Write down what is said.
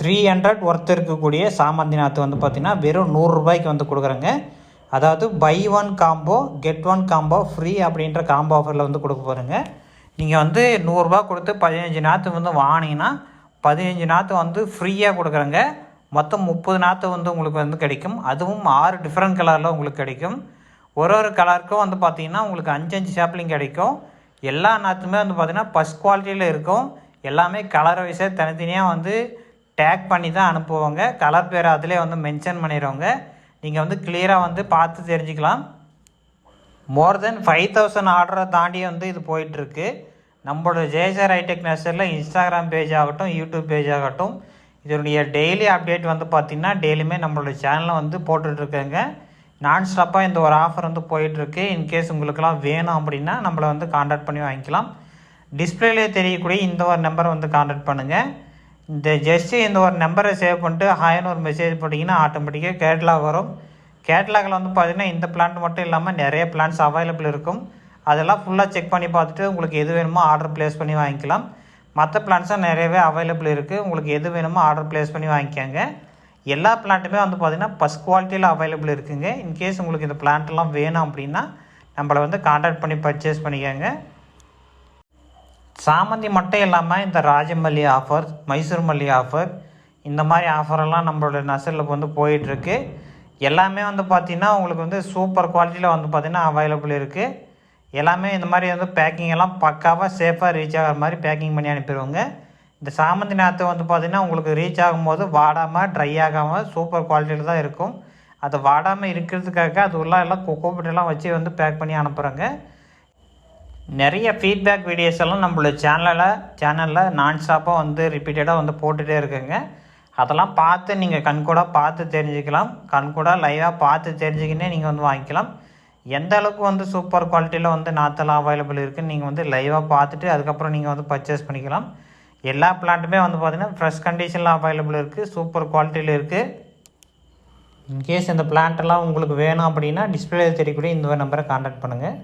Three hundred worth இருக்கக்கூடிய சாமந்தி நாற்று வந்து பார்த்திங்கன்னா வெறும் நூறுரூபாய்க்கு வந்து கொடுக்குறேங்க. அதாவது buy one combo get one combo free அப்படின்ற காம்போ ஆஃபரில் வந்து கொடுக்க போகிறேங்க நீங்கள் வந்து நூறுரூபா கொடுத்து பதினஞ்சு நாற்று வந்து வாங்கினீங்கன்னா பதினஞ்சு நாற்று வந்து ஃப்ரீயாக கொடுக்குறேங்க. மொத்தம் முப்பது நாற்று வந்து உங்களுக்கு வந்து கிடைக்கும். அதுவும் ஆறு டிஃப்ரெண்ட் கலரில் உங்களுக்கு கிடைக்கும். ஒரு ஒரு கலருக்கும் வந்து பார்த்திங்கன்னா உங்களுக்கு அஞ்சு அஞ்சு சாப்பிளிங் கிடைக்கும். எல்லா நாற்றுமே வந்து பார்த்திங்கன்னா ஃபஸ்ட் குவாலிட்டியில் இருக்கும். எல்லாமே கலர் வைஸாக தனித்தனியாக வந்து டேக் பண்ணி தான் அனுப்புவாங்க. கலர் பேர் அதிலே வந்து மென்ஷன் பண்ணிடுவாங்க நீங்கள் வந்து கிளியராக வந்து பார்த்து தெரிஞ்சுக்கலாம். மோர் தென் ஃபைவ் தௌசண்ட் ஆர்டரை தாண்டி வந்து இது போயிட்டுருக்கு. நம்மளோட ஜேஜர் ஐடெக் நர்சரியில் இன்ஸ்டாகிராம் பேஜ் ஆகட்டும் யூடியூப் பேஜ் ஆகட்டும் இதனுடைய டெய்லி அப்டேட் வந்து பார்த்திங்கன்னா டெய்லியுமே நம்மளோட சேனலில் வந்து போட்டுட்ருக்கேங்க. நான் ஸ்டாப்பாக இந்த ஒரு ஆஃபர் வந்து போயிட்டுருக்கு. இன்கேஸ் உங்களுக்கெல்லாம் வேணும் அப்படின்னா நம்மளை வந்து காண்டாக்ட் பண்ணி வாங்கிக்கலாம். டிஸ்பிளேலே தெரியக்கூடிய இந்த ஒரு நம்பரை வந்து காண்டாக்ட் பண்ணுங்கள் இந்த ஜஸ்ட்டு இந்த ஒரு நம்பரை சேவ் பண்ணிட்டு ஹாய்னு ஒரு மெசேஜ் போட்டிங்கன்னா ஆட்டோமேட்டிக்காக கேட்லாக் வரும். கேட்லாகில் வந்து பார்த்திங்கன்னா இந்த பிளான் மட்டும் இல்லாமல் நிறைய பிளான்ஸ் அவைலபிள் இருக்கும். அதெல்லாம் ஃபுல்லாக செக் பண்ணி பார்த்துட்டு உங்களுக்கு எது வேணுமோ ஆர்டர் ப்ளேஸ் பண்ணி வாங்கிக்கலாம். மற்ற பிளான்ஸும் நிறையவே அவைலபிள் இருக்குது உங்களுக்கு எது வேணுமோ ஆர்டர் ப்ளேஸ் பண்ணி வாங்கிக்கோங்க. எல்லா பிளான்ட்டுமே வந்து பார்த்திங்கன்னா ஃபஸ்ட் குவாலிட்டியில் அவைலபிள் இருக்குங்க. இன்கேஸ் உங்களுக்கு இந்த பிளான்ட்லாம் வேணும் அப்படின்னா நம்மளை வந்து காண்டாக்ட் பண்ணி பர்ச்சேஸ் பண்ணிக்கோங்க. சாமந்தி மட்டும் இல்லாமல் இந்த ராஜமல்லி ஆஃபர் மைசூர் மல்லி ஆஃபர் இந்த மாதிரி ஆஃபரெல்லாம் நம்மளோட நெசலில் வந்து போயிட்டுருக்கு. எல்லாமே வந்து பார்த்திங்கன்னா உங்களுக்கு வந்து சூப்பர் குவாலிட்டியில் வந்து பார்த்திங்கன்னா அவைலபிள் இருக்குது எல்லாமே இந்த மாதிரி வந்து பேக்கிங் எல்லாம் பக்காவாக சேஃபாக ரீச் ஆகிற மாதிரி பேக்கிங் பண்ணி அனுப்பிடுவோங்க. இந்த சாமந்தி நாற்று வந்து பார்த்திங்கன்னா உங்களுக்கு ரீச் ஆகும்போது வாடாமல் ட்ரை ஆகாமல் சூப்பர் குவாலிட்டியில் தான் இருக்கும். அது வாடாமல் இருக்கிறதுக்காக அது உள்ள எல்லாம் கொக்கோபிட்டெல்லாம் வச்சு வந்து பேக் பண்ணி அனுப்புகிறோங்க நிறைய ஃபீட்பேக் வீடியோஸ் எல்லாம் நம்மளோட சேனலில் சேனலில் நான் ஸ்டாப்பாக வந்து ரிப்பீட்டடாக வந்து போட்டுகிட்டே இருக்குங்க. அதெல்லாம் பார்த்து நீங்கள் கண்கூட பார்த்து தெரிஞ்சுக்கலாம். கண்கூட லைவாக பார்த்து தெரிஞ்சுக்கினே நீங்கள் வந்து வாங்கிக்கலாம். எந்த அளவுக்கு வந்து சூப்பர் குவாலிட்டியில் வந்து நாற்றெல்லாம் அவைலபிள் இருக்குன்னு நீங்கள் வந்து லைவாக பார்த்துட்டு அதுக்கப்புறம் நீங்கள் வந்து பர்ச்சேஸ் பண்ணிக்கலாம். எல்லா பிளான்ட்டுமே வந்து பார்த்திங்கன்னா ஃப்ரெஷ் கண்டிஷனில் அவைலபிள் இருக்குது சூப்பர் குவாலிட்டியில் இருக்குது இன்கேஸ் இந்த பிளான்ட்டெல்லாம் உங்களுக்கு வேணும் அப்படின்னா டிஸ்பிளே தெரியக்கூடிய இந்த நம்பரை காண்டாக்ட் பண்ணுங்கள்